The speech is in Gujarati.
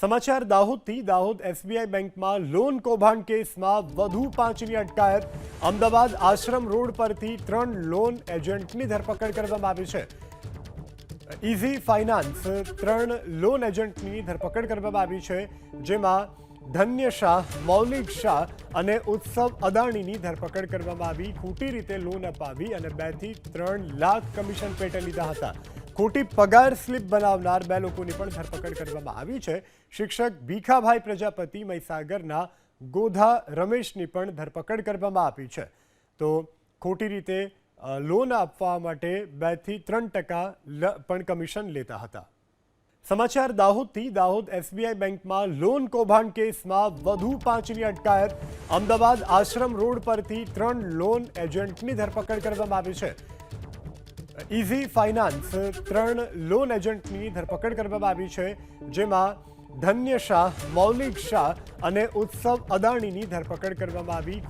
સમાચાર દાહોદથી દાહોદ એસબીઆઈ બેંકમાં લોન કૌભાંડ કેસમાં વધુ પાંચની અટકાયત. અમદાવાદ આશ્રમ રોડ પરથી ત્રણ લોન એજન્ટની ધરપકડ કરવામાં આવી છે. ઇઝી ફાઇનાન્સ ત્રણ લોન એજન્ટની ધરપકડ કરવામાં આવી છે, જેમાં ધન્ય શાહ, મૌલિક શાહ અને ઉત્સવ અદાણીની ધરપકડ કરવામાં આવી. ખોટી રીતે લોન અપાવી અને બેથી ત્રણ લાખ કમિશન પેટે લીધા હતા. ખોટી પગાર સ્લિપ બનાવનાર બે લોકોની પણ ધરપકડ કરવામાં આવી છે. શિક્ષક ભીખાભાઈ પ્રજાપતિ મહીસાગરના ગોધા રમેશની પણ ધરપકડ કરવામાં આવી છે. તો ખોટી રીતે લોન આપવા માટે બેથી ત્રણ ટકા પણ કમિશન લેતા હતા. સમાચાર દાહોદથી, દાહોદ એસબીઆઈ બેંકમાં લોન કૌભાંડ કેસમાં વધુ પાંચની અટકાયત. અમદાવાદ આશ્રમ રોડ પરથી ત્રણ લોન એજન્ટની ધરપકડ કરવામાં આવી છે. ઇઝી ફાઇનાન્સ ત્રણ લોન એજન્ટની ધરપકડ કરવામાં આવી છે, જેમાં ધન્ય શાહ, મૌલિક શાહ અને ઉત્સવ અદાણીની ધરપકડ કરવામાં આવી.